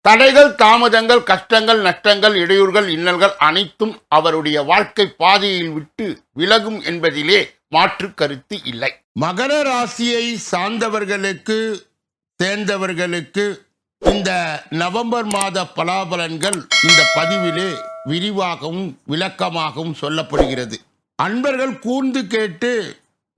தடைகள் தாமதங்கள் கஷ்டங்கள் நஷ்டங்கள் இடையூறுகள் இன்னல்கள் அனைத்தும் அவருடைய வாழ்க்கை பாதையில் விட்டு விலகும் என்பதிலே மாற்று கருத்து இல்லை. மகர ராசியை சார்ந்தவர்களுக்கு சேர்ந்தவர்களுக்கு இந்த நவம்பர் மாத பலாபலன்கள் இந்த பதிவிலே விரிவாகவும் விளக்கமாகவும் சொல்லப்படுகிறது. அன்பர்கள் கூர்ந்து கேட்டு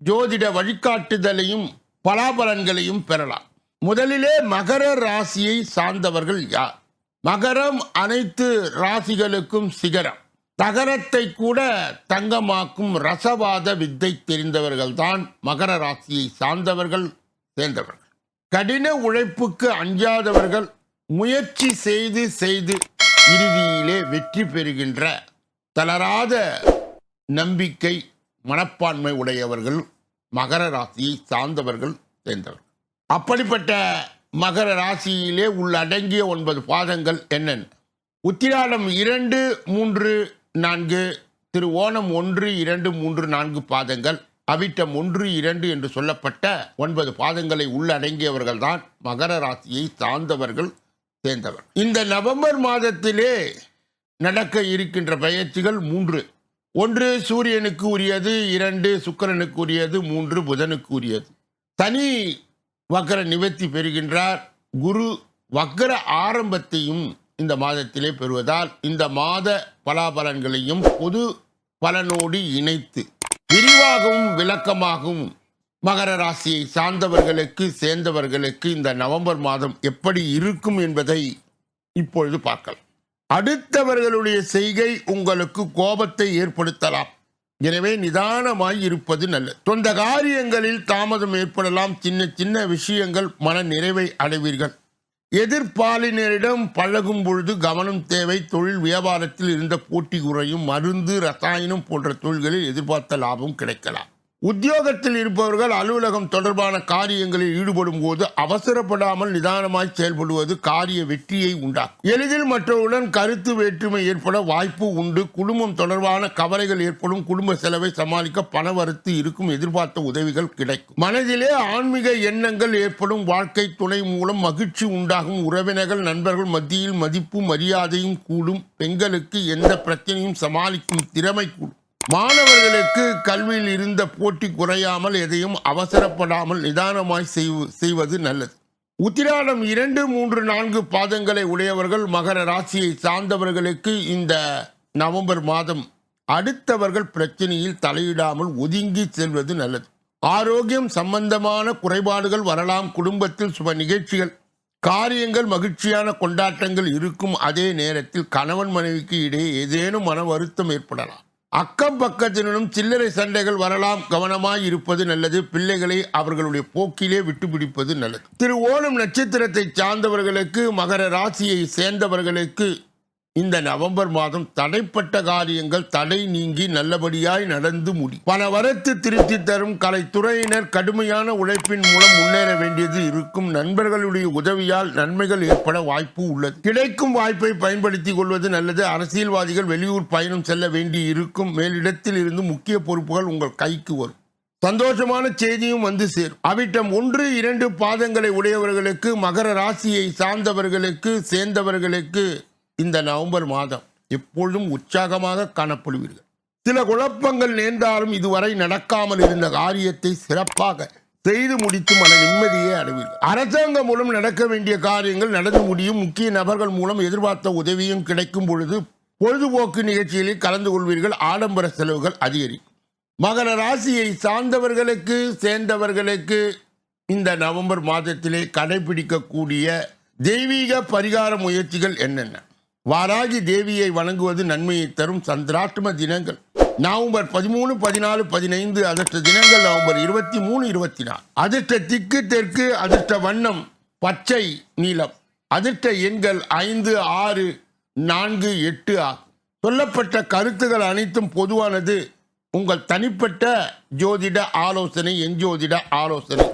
ஜோதிட வழிகாட்டுதலையும் பலாபலன்களையும் பெறலாம். முதலிலே மகர ராசியை சார்ந்தவர்கள் யார்? மகரம் அனைத்து ராசிகளுக்கும் சிகரம். தகரத்தை கூட தங்கமாக்கும் ரசவாத வித்தை தெரிந்தவர்கள் தான் மகர ராசியை சார்ந்தவர்கள் சேர்ந்தவர்கள். கடின உழைப்புக்கு அஞ்சாதவர்கள் முயற்சி செய்து செய்து இறுதியிலே வெற்றி பெறுகின்ற தளராத நம்பிக்கை மனப்பான்மை உடையவர்கள் மகர ராசியை சார்ந்தவர்கள் சேர்ந்தவர்கள். அப்படிப்பட்ட மகர ராசியிலே உள்ளடங்கிய ஒன்பது பாதங்கள் என்னென்ன? உத்திராடம் இரண்டு மூன்று நான்கு திரு ஓணம் ஒன்று இரண்டு மூன்று நான்கு பாதங்கள் அவிட்டம் ஒன்று இரண்டு என்று சொல்லப்பட்ட ஒன்பது பாதங்களை உள்ளடங்கியவர்கள் தான் மகர ராசியை சார்ந்தவர்கள் சேர்ந்தவர். இந்த நவம்பர் மாதத்திலே நடக்க இருக்கின்ற பயிற்சிகள் மூன்று. ஒன்று சூரியனுக்கு உரியது இரண்டு சுக்கிரனுக்கு உரியது மூன்று புதனுக்கு உரியது. சனி வக்கர நிவர்த்தி பெறுகின்றார். குரு வக்கர ஆரம்பத்தையும் இந்த மாதத்திலே பெறுவதால் இந்த மாத பலாபலன்களையும் பொது பலனோடு இணைத்து விரிவாகவும் விளக்கமாகவும் மகர ராசியை சார்ந்தவர்களுக்கு சேர்ந்தவர்களுக்கு இந்த நவம்பர் மாதம் எப்படி இருக்கும் என்பதை இப்பொழுது பார்க்கலாம். அடுத்தவர்களுடைய செய்கை உங்களுக்கு கோபத்தை ஏற்படுத்தலாம். எனவே நிதானமாய் இருப்பது நல்லது. சொந்த காரியங்களில் தாமதம் ஏற்படலாம். சின்ன சின்ன விஷயங்கள் மன நிறைவை அடைவீர்கள். எதிர்பாலினரிடம் பழகும் பொழுது கவனம் தேவை. தொழில் வியாபாரத்தில் இருந்த போட்டி குறையும். மருந்து ரசாயனம் போன்ற தொழில்களில் எதிர்பார்த்த லாபம் கிடைக்கலாம். உத்தியோகத்தில் இருப்பவர்கள் அலுவலகம் தொடர்பான காரியங்களில் ஈடுபடும் போது அவசரப்படாமல் நிதானமாய் செயல்படுவது காரிய வெற்றியை உண்டாக்கும். எளிதில் மற்றவருடன் கருத்து வேற்றுமை ஏற்பட வாய்ப்பு உண்டு. குடும்பம் தொடர்பான கவலைகள் ஏற்படும். குடும்ப செலவை சமாளிக்க பணவரத்து இருக்கும் எதிர்பார்த்த உதவிகள் கிடைக்கும். மனதிலே ஆன்மீக எண்ணங்கள் ஏற்படும். வாழ்க்கை துணை மூலம் மகிழ்ச்சி உண்டாகும். உறவினர்கள் நண்பர்கள் மத்தியில் மதிப்பு மரியாதையும் கூடும். பெண்களுக்கு எந்த பிரச்சனையும் சமாளிக்கும் திறமை கூடும். மாணவர்களுக்கு கல்வியில் இருந்த போட்டி குறையாமல் எதையும் அவசரப்படாமல் நிதானமாய் செய்வு- செய்வது நல்லது. உத்திராடம் இரண்டு மூன்று நான்கு பாதங்களை உடையவர்கள் மகர ராசியை சார்ந்தவர்களுக்கு இந்த நவம்பர் மாதம் அடுத்தவர்கள் பிரச்சனையில் தலையிடாமல் ஒதுங்கி செல்வது நல்லது. ஆரோக்கியம் சம்பந்தமான குறைபாடுகள் வரலாம். குடும்பத்தில் சுப நிகழ்ச்சிகள் காரியங்கள் மகிழ்ச்சியான கொண்டாட்டங்கள் இருக்கும். அதே நேரத்தில் கணவன் மனைவிக்கு இடையே ஏதேனும் மன வருத்தம் ஏற்படலாம். அக்கம் பக்கத்தினரும் சில்லறை சண்டைகள் வரலாம் கவனமாய் இருப்பது நல்லது. பிள்ளைகளை அவர்களுடைய போக்கிலே விட்டுப்பிடிப்பது நல்லது. திரு ஓணம் நட்சத்திரத்தை சார்ந்தவர்களுக்கு மகர ராசியை சேர்ந்தவர்களுக்கு இந்த நவம்பர் மாதம் தடைப்பட்ட காரியங்கள் தடை நீங்கி நல்லபடியாய் நடந்து முடி. பல வரத்து திருத்தி தரும் கலைத்துறையினர் கடுமையான உழைப்பின் மூலம் முன்னேற வேண்டியது இருக்கும். நண்பர்களுடைய உதவியால் நன்மைகள் ஏற்பட வாய்ப்பு உள்ளது. கிடைக்கும் வாய்ப்பை பயன்படுத்திக் கொள்வது நல்லது. அரசியல்வாதிகள் வெளியூர் பயணம் செல்ல வேண்டி இருக்கும். மேலிடத்தில் இருந்து முக்கிய பொறுப்புகள் உங்கள் கைக்கு வரும். சந்தோஷமான செய்தியும் வந்து சேரும். அவிட்டம் ஒன்று இரண்டு பாதங்களை உடையவர்களுக்கு மகர ராசியை சார்ந்தவர்களுக்கு சேர்ந்தவர்களுக்கு இந்த நவம்பர் மாதம் எப்பொழுதும் உற்சாகமாக காணப்படுவீர்கள். சில குழப்பங்கள் நேர்ந்தாலும் இதுவரை நடக்காமல் இருந்த காரியத்தை சிறப்பாக செய்து முடித்து மன நிம்மதியை அடைவீர்கள். அரசாங்கம் மூலம் நடக்க வேண்டிய காரியங்கள் நடந்து முடியும். முக்கிய நபர்கள் மூலம் எதிர்பார்த்த உதவியும் கிடைக்கும் பொழுது பொழுதுபோக்கு நிகழ்ச்சிகளில் கலந்து கொள்வீர்கள். ஆடம்பர செலவுகள் அதிகரிக்கும். மகர ராசியை சார்ந்தவர்களுக்கு சேர்ந்தவர்களுக்கு இந்த நவம்பர் மாதத்திலே கடைபிடிக்கக்கூடிய தெய்வீக பரிகார முயற்சிகள் என்னென்ன? வாராகி தேவியை வணங்குவது நன்மையை தரும் சந்திராஷ்டம தினங்கள். நவம்பர் பதிமூணு பதினாலு பதினைந்து அதிர்ஷ்ட தினங்கள் நவம்பர் இருபத்தி மூணு இருபத்தி நாலு. அதிர்ஷ்ட திக்கு தெற்கு அதிர்ஷ்ட வண்ணம் பச்சை நீளம் அதிர்ஷ்ட எண்கள் ஐந்து ஆறு நான்கு எட்டு ஆகும். சொல்லப்பட்ட கருத்துகள் அனைத்தும் பொதுவானது. உங்கள் தனிப்பட்ட ஜோதிட ஆலோசனை எஞ்சோதிட ஆலோசனை.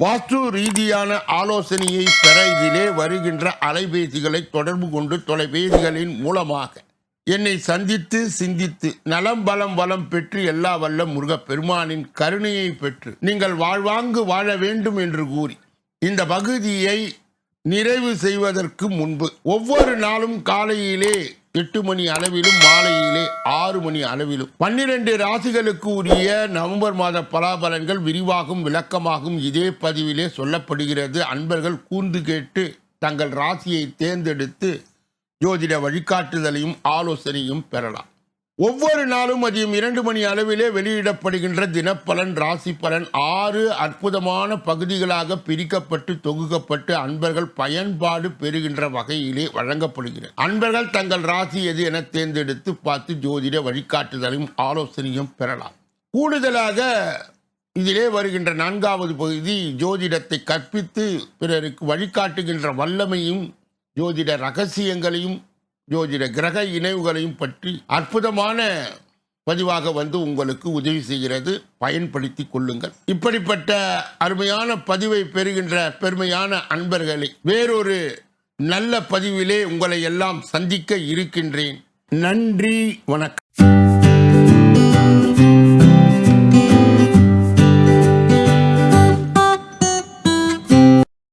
வாஸ்து ரீதியான ஆலோசனையை பெற இதிலே வருகின்ற அலைபேசிகளை தொடர்பு கொண்டு தொலைபேசிகளின் மூலமாக என்னை சந்தித்து சிந்தித்து நலம் பலம் வளம் பெற்று எல்லா வல்ல முருகப் பெருமானின் கருணையை பெற்று நீங்கள் வாழ்வாங்கு வாழ வேண்டும் என்று கூறி இந்த பகுதியை நிறைவு செய்வதற்கு முன்பு ஒவ்வொரு நாளும் காலையிலே எட்டு மணி அளவிலும் மாலையிலே ஆறு மணி அளவிலும். பன்னிரண்டு ராசிகளுக்கு உரிய நவம்பர் மாத பலாபலன்கள் விரிவாகும் விளக்கமாகும். இதே பதிவிலே சொல்லப்படுகிறது. அன்பர்கள் கூர்ந்து கேட்டு தங்கள் ராசியை தேர்ந்தெடுத்து ஜோதிட வழிகாட்டுதலையும் ஆலோசனையும் பெறலாம். ஒவ்வொரு நாளும் மதியம் இரண்டு மணி அளவிலே வெளியிடப்படுகின்ற தினப்பலன் ராசி பலன் ஆறு அற்புதமான பகுதிகளாக பிரிக்கப்பட்டு தொகுக்கப்பட்டு அன்பர்கள் பயன்பாடு பெறுகின்ற வகையிலே வழங்கப்படுகிறது. அன்பர்கள் தங்கள் ராசி எது என தேர்ந்தெடுத்து பார்த்து ஜோதிட வழிகாட்டுதலையும் ஆலோசனையும் பெறலாம். கூடுதலாக இதிலே வருகின்ற நான்காவது பகுதி ஜோதிடத்தை கற்பித்து பிறருக்கு வழிகாட்டுகின்ற வல்லமையும் ஜோதிட ரகசியங்களையும் ஜோதிட கிரக இணைவுகளையும் பற்றி அற்புதமான பதிவாக வந்து உங்களுக்கு உதவி செய்கிறது. பயன்படுத்தி கொள்ளுங்கள். இப்படிப்பட்ட அருமையான பதிவை பெறுகின்ற பெருமையான அன்பர்களை வேறொரு நல்ல பதிவிலே உங்களை எல்லாம் சந்திக்க இருக்கின்றேன். நன்றி வணக்கம்.